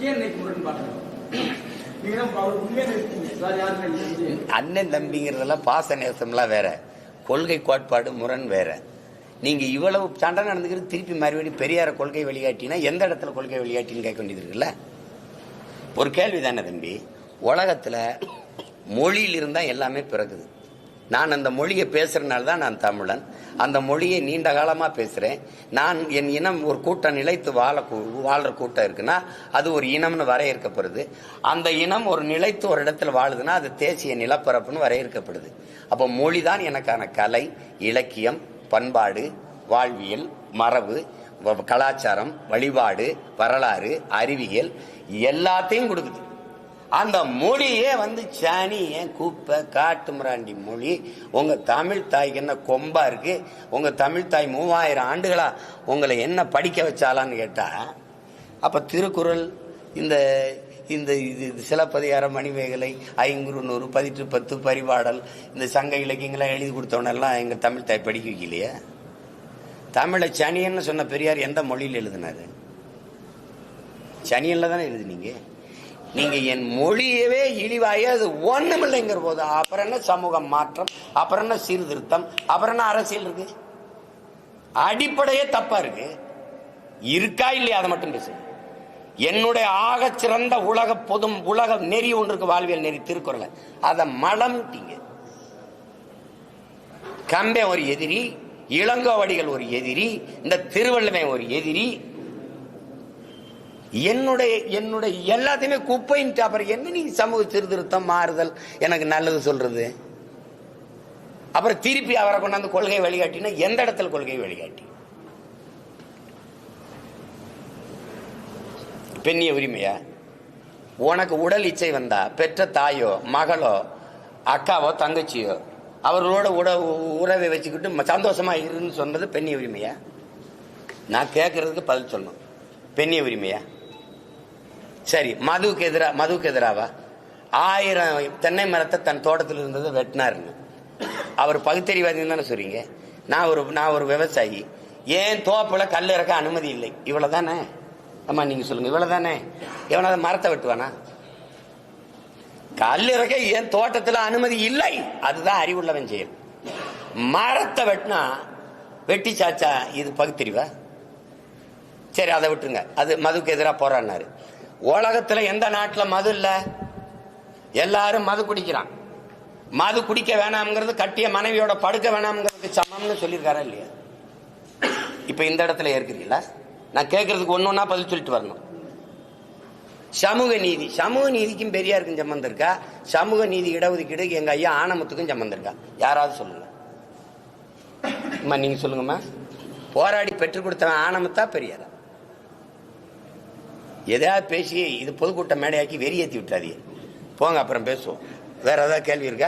ஏன் இன்னைக்கு பாக்குறோம் அண்ணன் தம்பிங்கிறதெல்லாம் பாச நேசம்லாம் வேற. கொள்கை கோட்பாடு முரண் வேற. நீங்க இவ்வளவு சண்டை நடந்துக்கிறது திருப்பி மறுபடியும் பெரியார கொள்கை வழிகாட்டினா எந்த இடத்துல கொள்கை வழிகாட்டின்னு கேட்க வேண்டியது இருக்குல்ல? ஒரு கேள்வி தானே தம்பி. உலகத்தில் மொழியில் இருந்தால் எல்லாமே பிறகுது நான் அந்த மொழியை பேசுறதுனால தான் நான் தமிழன். அந்த மொழியை நீண்ட காலமாக பேசுகிறேன் நான் என் இனம் ஒரு கூட்டம் நிலைத்து வாழ கூ- கூட்டம் இருக்குன்னா அது ஒரு இனம்னு வரையறுக்கப்படுது அந்த இனம் ஒரு நிலைத்து ஒரு இடத்துல வாழுதுன்னா அது தேசிய நிலப்பரப்புன்னு வரையறுக்கப்படுது. அப்போ மொழி தான் எனக்கான கலை இலக்கியம் பண்பாடு வாழ்வியல் மரபு வ- கலாச்சாரம் வழிபாடு வரலாறு அறிவியல் எல்லாத்தையும் கொடுக்குது. அந்த மொழியே வந்து சாணி ஏன் கூப்பை காட்டுமிராண்டி மொழி. உங்கள் தமிழ் தாய்க்கு என்ன கொம்பா இருக்கு? உங்கள் தமிழ் தாய் மூவாயிரம் ஆண்டுகளா உங்களை என்ன படிக்க வச்சாலான்னு கேட்டா அப்போ திருக்குறள் இந்த இந்த இது இது சிலப்பதிகாரம் மணிமேகலை ஐங்குறு நூறு பதிற்று பத்து பரிபாடல் இந்த சங்க இலக்கியங்களாம் எழுதி கொடுத்தவனெல்லாம் எங்கள் தமிழ் தாய் படிக்க வைக்கலையே? தமிழை சனியன்னு சொன்ன பெரியார் எந்த மொழியில் எழுதினாரு? சனியனில் தானே எழுதுனீங்க? நீங்க என் மொழியவே இழிவாயே அது ஒண்ணுமில்லைங்கிற போது அப்புறம் என்ன சமூக மாற்றம்? அப்புறம் என்ன சீர்திருத்தம்? அப்புறம் என்ன அரசியல் இருக்கு? அடிப்படையே தப்பா இருக்கு. இருக்கா இல்லையா? அதை மட்டும் பேசு. என்னுடைய ஆக சிறந்த உலக பொதும் உலக நெறி ஒன்று இருக்கு வாழ்வியல் நெறி திருக்குறளை. அதை மலம்ட்டீங்க கம்பே ஒரு எதிரி இளங்கோவடிகள் ஒரு எதிரி இந்த திருவள்ளுவன் ஒரு எதிரி என்னுடைய என்னுடைய எல்லாத்தையுமே குப்பைன்ட்டு அப்புறம் என்ன நீ சமூக சீர்திருத்தம் மாறுதல்? எனக்கு நல்லது சொல்றது. அப்புறம் திருப்பி அவரை கொண்டாந்து கொள்கை வழிகாட்டினா எந்த இடத்துல கொள்கை வழிகாட்டி? பெண்ணிய உரிமையா? உனக்கு உடல் இச்சை வந்தா பெற்ற தாயோ மகளோ அக்காவோ தங்கச்சியோ அவர்களோட உட உறவை வச்சுக்கிட்டு சந்தோஷமா இருன்னு சொன்னது பெண்ணிய உரிமையா? நான் கேட்கறதுக்கு பதில் சொல்லணும். பெண்ணிய உரிமையா? சரி மதுவுக்கு எதிரா மதுவுக்கு எதிராவா? ஆயிரம் தென்னை மரத்தை தன் தோட்டத்தில் இருந்ததை வெட்டினாருன்னு அவர் பகுத்தறிவாதின்னு தானே சொல்றீங்க? நான் ஒரு நான் ஒரு விவசாயி. ஏன் தோப்பில் கல் இறக்க அனுமதி இல்லை? இவ்வளோ தானே ஆமாம் அம்மா சொல்லுங்கள் இவ்வளோ தானே எவனாவது மரத்தை வெட்டுவானா? கல் இறக்க ஏன் தோட்டத்தில் அனுமதி இல்லை? அதுதான் அறிவுள்ளவன் செயல். மரத்தை வெட்டினா வெட்டி சாச்சா இது பகுத்தறிவா? சரி அதை விட்டுருங்க. அது மதுக்கு எதிராக போராடினாரு. உலகத்துல எந்த நாட்டில் மது இல்லை? எல்லாரும் மது குடிக்கிறான். மது குடிக்க வேணாம்ங்கிறது கட்டிய மனைவியோட படுக்க வேணாம்ங்கிறதுக்கு சமம்னு சொல்லியிருக்காரா இல்லையா? இப்போ இந்த இடத்துல ஏற்கிறீங்களா நான் கேட்கறதுக்கு ஒன்று ஒன்றா பதில் சொல்லிட்டு வரணும். சமூக நீதி. சமூக நீதிக்கும் பெரியாருக்கும் சம்மந்தம் இருக்கா? சமூக நீதி இடஒதுக்கீடு எங்க ஐயா ஆனமத்துக்கும் சம்மந்தம் இருக்கா? யாராவது சொல்லுங்க. அம்மா நீங்க சொல்லுங்கம்மா. போராடி பெற்றுக் கொடுத்தவன் ஆனமத்தா பெரியாரா? எதையாவது பேசி இது பொதுக்கூட்டம் மேடையாக்கி வெறியேற்றி விட்டாதீங்க போங்க அப்புறம் பேசுவோம். வேற ஏதாவது கேள்வி இருக்கா?